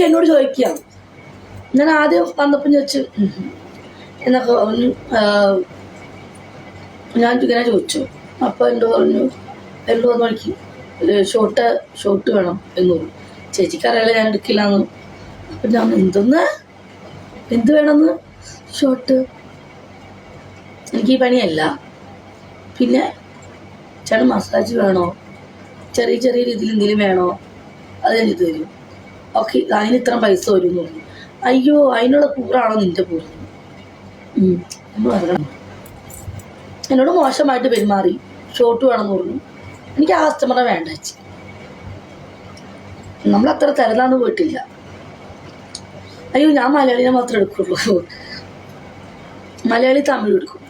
നോക്കി എന്നോട് ചോദിക്കാം ഞാൻ ആദ്യം വന്നപ്പം ചോദിച്ചു. എന്നൊക്കെ പറഞ്ഞു. ഞാൻ ഇങ്ങനെ ചോദിച്ചു. അപ്പോൾ എന്നോട് പറഞ്ഞു എന്നോട് വന്ന് മണിക്ക് ഷോർട്ട് ഷോർട്ട് വേണം എന്ന് പറഞ്ഞു. ചേച്ചിക്ക് അറിയാലോ ഞാൻ എടുക്കില്ല എന്ന് അപ്പം ഞാൻ എന്തെന്ന്? എന്ത് വേണമെന്ന്? ഷോർട്ട് എനിക്ക് ഈ പണിയല്ല. പിന്നെ ചേട്ടൻ മസാജ് വേണോ? ചെറിയ ചെറിയ രീതിയിൽ എന്തെങ്കിലും വേണോ? അത് ഞാൻ ചെയ്തു തരും. ഓക്കെ അതിന് ഇത്ര പൈസ വരും പറഞ്ഞു അയ്യോ അതിനുള്ള കൂറാണോ നിന്റെ കൂറ് എന്നോട് മോശമായിട്ട് പെരുമാറി. ഷോട്ട് വേണമെന്ന് പറഞ്ഞു. എനിക്ക് ആ കസ്റ്റമറെ വേണ്ട ചേച്ചി. നമ്മൾ അത്ര തരതാന്ന് പോയിട്ടില്ല. അയ്യോ ഞാൻ മലയാളിനെ മാത്രമേ എടുക്കുള്ളൂ. മലയാളി തമിഴ് എടുക്കും.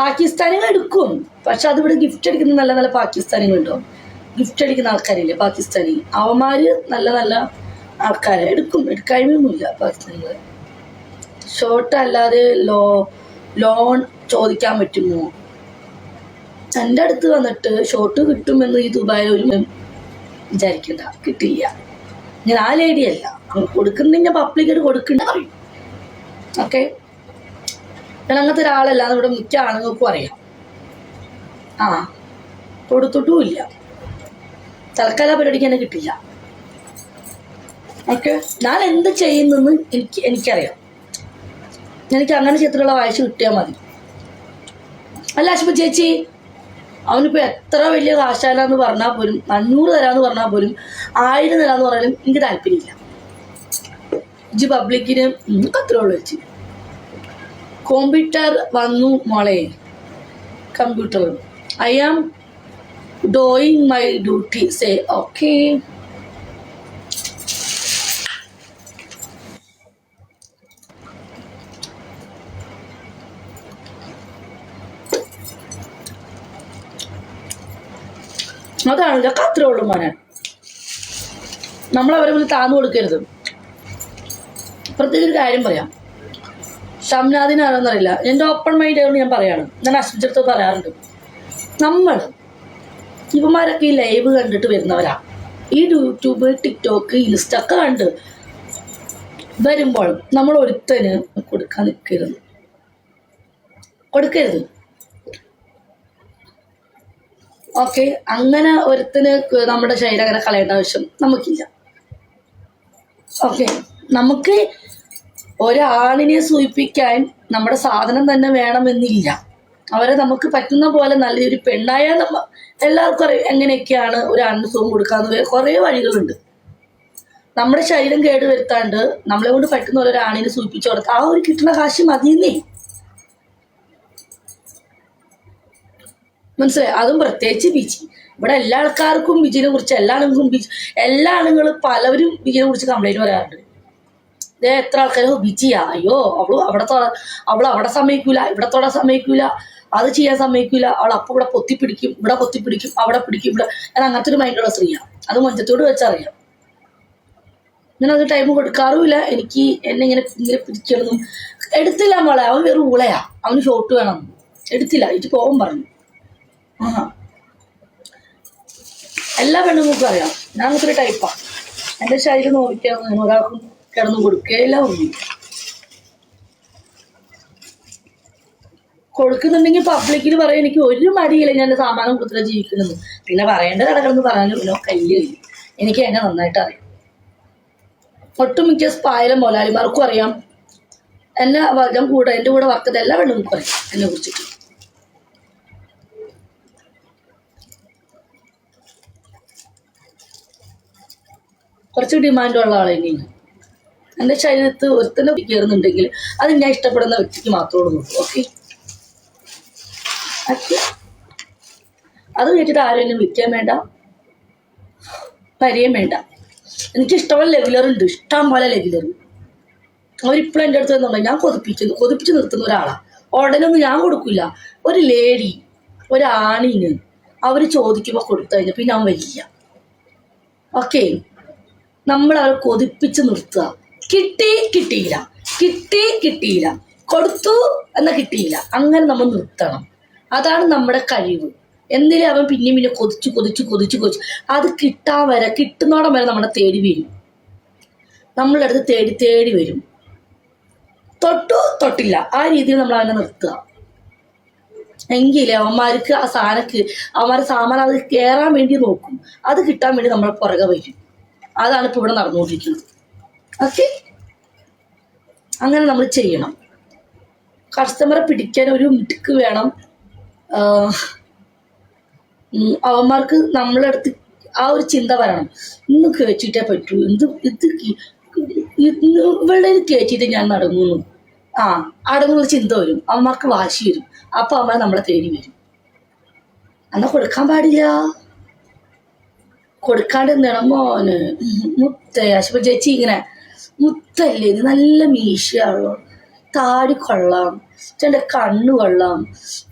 പാകിസ്ഥാനികൾ എടുക്കും. പക്ഷെ അതിവിടെ ഗിഫ്റ്റ് എടുക്കുന്ന നല്ല നല്ല പാകിസ്ഥാനികളുണ്ടോ ഗിഫ്റ്റ് അടിക്കുന്ന ആൾക്കാരില്ലേ പാകിസ്ഥാനി? അവന്മാര് നല്ല നല്ല ആൾക്കാരെ എടുക്കും. എടുക്കായ്മയൊന്നുമില്ല പാകിസ്ഥാനികൾ ഷോർട്ട് അല്ലാതെ ലോ ലോൺ ചോദിക്കാൻ പറ്റുമോ? എന്റെ അടുത്ത് വന്നിട്ട് ഷോർട്ട് കിട്ടുമെന്ന് ഈ ദുബായിൽ ഒരു വിചാരിക്കണ്ട. കിട്ടില്ല. ഞാൻ ആ ലേഡി അല്ല. കൊടുക്കുന്നുണ്ടെങ്കിൽ ഞാൻ പബ്ലിക്കായിട്ട് കൊടുക്കണ്ട പറയും. ഓക്കെ ഞാൻ അങ്ങനത്തെ ഒരാളല്ല ഇവിടെ മിക്ക ആണുങ്ങൾക്കും അറിയാം. ആ കൊടുത്തിട്ടുമില്ല. തൽക്കാല പരിപാടിക്ക് എന്നെ കിട്ടില്ല ഓക്കെ ഞാൻ എന്ത് ചെയ്യുന്നെന്ന് എനിക്ക് എനിക്കറിയാം. എനിക്ക് അങ്ങനെ ചിത്രമുള്ള വായിച്ച് കിട്ടിയാൽ മതി. അല്ല അശ്വ ചേച്ചി അവനിപ്പോ എത്ര വലിയ കാശാലാന്ന് പറഞ്ഞാൽ പോലും അഞ്ഞൂറ് തരാന്ന് പറഞ്ഞാൽ പോലും ആയിരം തരാന്ന് പറഞ്ഞാലും എനിക്ക് താല്പര്യമില്ല. ഇജ് പബ്ലിക്കിന് നിങ്ങൾക്ക് അത്രേ ചേച്ചി. കോമ്പ്യൂട്ടർ വന്നു മോളെ. Computer I am doing my duty. Say okay. അതാണ് ഇതൊക്കെ അത്രേ ഉള്ളൂ മോനെ. നമ്മളവരെ മുന്നിൽ താന്നു കൊടുക്കരുത്. പ്രത്യേകിച്ച് ഒരു കാര്യം പറയാം. ഷംനാദിന് ആണെന്നറിയില്ല എന്റെ ഓപ്പൺ മൈൻഡ് ആയതുകൊണ്ട് ഞാൻ പറയാണ്. ഞാൻ അസ്മിച്ചടുത്ത് പറയാറുണ്ട്. നമ്മൾ ഇവന്മാരൊക്കെ ഈ ലൈവ് കണ്ടിട്ട് വരുന്നവരാ. ഈ യൂട്യൂബ് ടിക്ടോക്ക് ഇൻസ്റ്റ ഒക്കെ കണ്ട് വരുമ്പോൾ നമ്മൾ ഒരുത്തന് കൊടുക്കാൻ നിൽക്കരുത്. കൊടുക്കരുത്. ഓക്കെ അങ്ങനെ ഒരുത്തന് നമ്മുടെ ശരീരം അങ്ങനെ കളയേണ്ട ആവശ്യം നമുക്കില്ല. ഓക്കെ നമുക്ക് ഒരാളിനെ സൂചിപ്പിക്കാൻ നമ്മുടെ സാധനം തന്നെ വേണമെന്നില്ല. അവരെ നമുക്ക് പറ്റുന്ന പോലെ നല്ലൊരു പെണ്ണായാൽ നമ്മ എല്ലാവർക്കും അറിയാം എങ്ങനെയൊക്കെയാണ് ഒരു ആണിന് സുഖം കൊടുക്കാന്ന് കുറേ വഴികളുണ്ട്. നമ്മുടെ ശരീരം കേട് വരുത്താണ്ട് നമ്മളെ കൊണ്ട് പറ്റുന്ന പോലെ ഒരു ആണിനെ സൂചിപ്പിച്ചു കൊടുത്ത് ആ ഒരു കിട്ടുന്ന കാശ് മതിയെന്നേ. മനസ്സിലായി? അതും പ്രത്യേകിച്ച് ബിജി ഇവിടെ എല്ലാ ആൾക്കാർക്കും ബിജിനെ കുറിച്ച് എല്ലാ ആളുകൾക്കും ബിജി എല്ലാ ആളുകളും പലവരും ബിജിനെ കുറിച്ച് കംപ്ലൈന്റ് പറയാറുണ്ട്. ദേ എത്ര ആൾക്കാരോ ബിജിയാ അയ്യോ അവൾ അവിടെ തൊട- അവൾ അവിടെ സമ്മതിക്കൂല ഇവിടെ തൊടാൻ സമ്മതിക്കൂല അത് ചെയ്യാൻ സമ്മതിക്കൂല. അവൾ അപ്പൊ ഇവിടെ പൊത്തിപ്പിടിക്കും ഇവിടെ പൊത്തിപ്പിടിക്കും അവിടെ പിടിക്കും ഇവിടെ. ഞാൻ അങ്ങനത്തെ ഒരു മൈൻഡുള്ള സ്ത്രീയാണ് അത് മഞ്ചത്തോട് വെച്ചറിയാം. ഞാൻ അത് ടൈം കൊടുക്കാറുമില്ല. എനിക്ക് എന്നെ ഇങ്ങനെ ഇങ്ങനെ പിടിക്കണമെന്നും എടുത്തില്ല മോളെ അവൻ വെറും ഊളയാ. അവന് ഷോട്ട് വേണം. എടുത്തില്ല ഇത് പോകാൻ പറഞ്ഞു. ആഹാ. എല്ലാ പെണ്ണുങ്ങൾക്കും അറിയാം. ഞാൻ അങ്ങനത്തെ ഒരു ടൈപ്പാണ് എന്റെ ശരീരം നോക്കിയാൽ ഒരാൾക്കും കിടന്നു കൊടുക്കുകയില്ല ഒന്നും കൊടുക്കുന്നുണ്ടെങ്കിൽ പബ്ലിക്കിൽ പറയും എനിക്ക് ഒരു മടിയില്ല ഞാൻ സാമാനം കൊടുത്തിട്ട് ജീവിക്കണമെന്ന്. പിന്നെ പറയേണ്ട കടകളെന്ന് പറഞ്ഞാലും പിന്നെ എനിക്ക് എന്നെ നന്നായിട്ട് അറിയാം. ഒട്ടുമിക്ക സ്പായല മൊലാലിമാർക്കും അറിയാം. എന്നെ വർഗം കൂടെ എന്റെ കൂടെ വർക്ക് എല്ലാ പെണ്ണുങ്ങൾക്കും അറിയാം എന്നെ കുറിച്ചിട്ട്. കുറച്ച് ഡിമാൻഡുള്ള ആളെ തന്നെയാണ്. എന്റെ ശരീരത്ത് ഒരുത്തന്നെ കയറുന്നുണ്ടെങ്കിൽ അത് ഞാൻ ഇഷ്ടപ്പെടുന്ന വ്യക്തിക്ക് മാത്രമേ ഉള്ളൂ. ഓക്കെ അത് കഴിഞ്ഞിട്ട് ആരും എന്നെ വിളിക്കാൻ വേണ്ട. പരിയം വേണ്ട. എനിക്ക് ഇഷ്ടമുള്ള ലെഗുലറുണ്ട് ഇഷ്ടം പോലെ ലെഗുലറ് അവരിപ്പോഴും എന്റെ അടുത്ത് വന്നുണ്ട് ഞാൻ കൊതിപ്പിക്കുന്നു. കൊതിപ്പിച്ച് നിർത്തുന്ന ഒരാളാണ് ഉടനൊന്നും ഞാൻ കൊടുക്കില്ല ഒരു ലേഡി ഒരാണിന് അവർ ചോദിക്കുമ്പോൾ കൊടുത്തു കഴിഞ്ഞാൽ പിന്നെ അവൻ വലിയ ഓക്കെ നമ്മൾ അവരെ കൊതിപ്പിച്ച് നിർത്തുക. കിട്ടി കിട്ടിയില്ല. കിട്ടി കിട്ടിയില്ല. കൊടുത്തു എന്ന കിട്ടിയില്ല. അങ്ങനെ നമ്മൾ നിർത്തണം. അതാണ് നമ്മുടെ കഴിവ്. എന്തിനും അവൻ പിന്നെയും പിന്നെ കൊതിച്ച് കൊതിച്ചു കൊതിച്ചു കൊതിച്ചു? അത് കിട്ടാൻ വരെ കിട്ടുന്നോടം വരെ നമ്മളെ തേടി വരും. നമ്മളുടെ അടുത്ത് തേടി തേടി വരും. തൊട്ടു തൊട്ടില്ല. ആ രീതിയിൽ നമ്മൾ അവനെ നിർത്തുക. എങ്കിലേ അവന്മാർക്ക് ആ സാധനക്ക് അവന്മാരെ സാമാനം അത് കയറാൻ വേണ്ടി നോക്കും. അത് കിട്ടാൻ വേണ്ടി നമ്മൾ പുറകെ വരും. അതാണ് ഇപ്പോൾ ഇവിടെ നടന്നുകൊണ്ടിരിക്കുന്നത്. ഓക്കെ അങ്ങനെ നമ്മൾ ചെയ്യണം. കസ്റ്റമറെ പിടിക്കാൻ ഒരു മിടുക്ക് വേണം. അവന്മാർക്ക് നമ്മളെ അടുത്ത് ആ ഒരു ചിന്ത വരണം. ഇന്ന് കേച്ചിട്ടേ പറ്റൂ. എന്ത് ഇത് ഇവളുടെ കയറ്റിയിട്ട് ഞാൻ നടങ്ങുന്നു ആ അടങ്ങുന്ന ചിന്ത വരും. അവന്മാർക്ക് വാശി വരും. അപ്പൊ അവന്മാർ നമ്മളെ തേടി വരും. എന്നാ കൊടുക്കാൻ പാടില്ല. കൊടുക്കാണ്ട് എന്താണ് മോന്. മുത്ത ചേച്ചി ഇങ്ങനെ മുത്തല്ലേ? നല്ല മീശയാണല്ലോ. താടി കൊള്ളാം ചേട്ടന്റെ കണ്ണു കൊള്ളാം.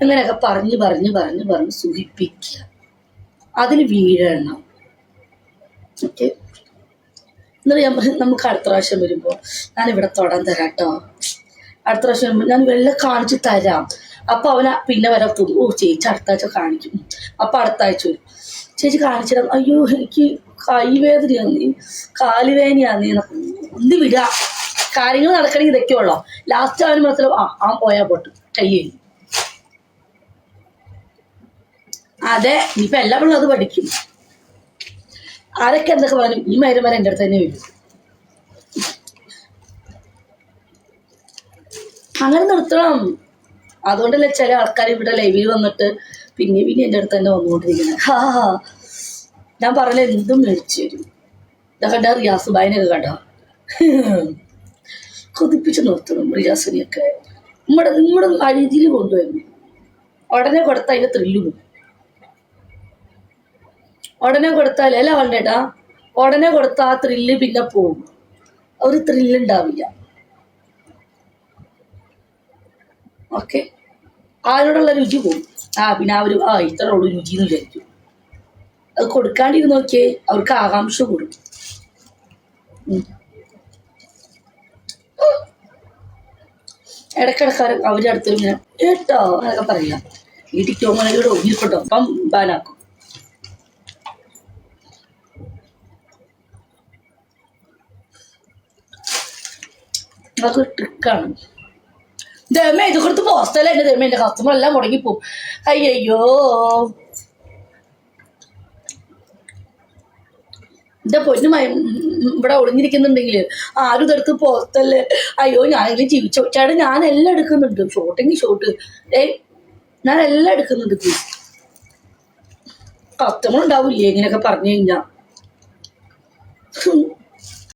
അങ്ങനെയൊക്കെ പറഞ്ഞ് പറഞ്ഞ് പറഞ്ഞ് പറഞ്ഞ് സുഖിപ്പിക്കുക. അതിന് വീഴണം. ഓക്കെ. എന്നിട്ട് ഞാൻ പറഞ്ഞു, നമുക്ക് അടുത്ത പ്രാവശ്യം വരുമ്പോൾ ഞാൻ ഇവിടെ തൊടാൻ തരാം കേട്ടോ അടുത്ത പ്രാവശ്യം വരുമ്പോൾ ഞാൻ വെള്ളം കാണിച്ച് തരാം. അപ്പോൾ അവന പിന്നെ വരാൻ പുതു ഓ ചേച്ചി അടുത്ത ആഴ്ച കാണിക്കും. അപ്പോൾ അടുത്ത ആഴ്ച വരും. ചേച്ചി കാണിച്ചിടാം അയ്യോ എനിക്ക് കൈവേദനയാന്ന് കാലുവേദനയാന്ന് ഒന്ന് വിടുക. കാര്യങ്ങൾ നടക്കണമെങ്കിൽ ഇതൊക്കെ ഉള്ളോ? ലാസ്റ്റ് അവന് മനസ്സിലാവും ആ ആ പോയാൽ പോട്ട്. കയ്യേ അതെ ഇനിയിപ്പോൾ എല്ലാ പിള്ളേർ അത് പഠിക്കും. ആരൊക്കെ എന്തൊക്കെ പറഞ്ഞു ഈ മരം വരെ എന്റെ അടുത്ത് തന്നെ വരും. അങ്ങനെ നിർത്തണം. അതുകൊണ്ടല്ലേ ചില ആൾക്കാർ ഇവിടെ ലൈവിൽ വന്നിട്ട് പിന്നെ പിന്നെ എന്റെ അടുത്ത് തന്നെ വന്നുകൊണ്ടിരിക്കുന്നത്. ഹാ ഹാ ഞാൻ പറഞ്ഞ എന്തും മേടിച്ചു തരും. ഇതൊക്കെ കണ്ട റിയാസ് ബായിനൊക്കെ കണ്ട കൊതിപ്പിച്ച് നിർത്തണം റിയാസിനെയൊക്കെ നമ്മുടെ നമ്മുടെ അഴിതിൽ കൊണ്ടുവരുന്നു ഉടനെ കൊടുത്താൽ അതിന്റെ ത്രില്ല് പോകും ഉടനെ കൊടുത്താൽ അല്ല വേണ്ടേട്ടാ ഉടനെ കൊടുത്താൽ ആ ത്രില്ല് പിന്നെ പോകും ഒരു ത്രില്ല് ഉണ്ടാവില്ല. ഓക്കെ അതിനോടുള്ള രുചി പോകും ആ പിന്നെ ഒരു ആ ഇത്ര രുചി എന്ന് വിചാരിക്കും. അത് കൊടുക്കാണ്ടിരുന്ന് നോക്കിയേ അവർക്ക് ആകാംക്ഷ കൂടും. ഇടയ്ക്കിടയ്ക്ക് അവരുടെ അടുത്ത് ഇങ്ങനെ കേട്ടോ എന്നൊക്കെ പറയാം ഈ ടിക്ടോമനോട് ഒങ്ങിക്കോട്ടോ അപ്പം ബാനാക്കും. അതൊക്കെ ട്രിക്കാണ് ദമേ ഇത് കൊടുത്ത് പോസ്റ്റല്ല എന്റെ ദമേ എന്റെ കസ്റ്റമർ എല്ലാം മുടങ്ങിപ്പോവും. അയ്യോ എന്റെ പൊന്നു ഇവിടെ ഒളിഞ്ഞിരിക്കുന്നുണ്ടെങ്കിൽ ആരും ഇതെടുത്ത് പുറത്തല്ലേ? അയ്യോ ഞാനെങ്കിലും ജീവിച്ചോ? ചേട്ടാ ഞാൻ എല്ലാം എടുക്കുന്നുണ്ട്. ഷോട്ടെങ്കിൽ ഷോട്ട് ഏ ഞാൻ എല്ലാം എടുക്കുന്നുണ്ട്. കസ്റ്റമർ ഉണ്ടാവില്ലേ? ഇങ്ങനെയൊക്കെ പറഞ്ഞു കഴിഞ്ഞാ.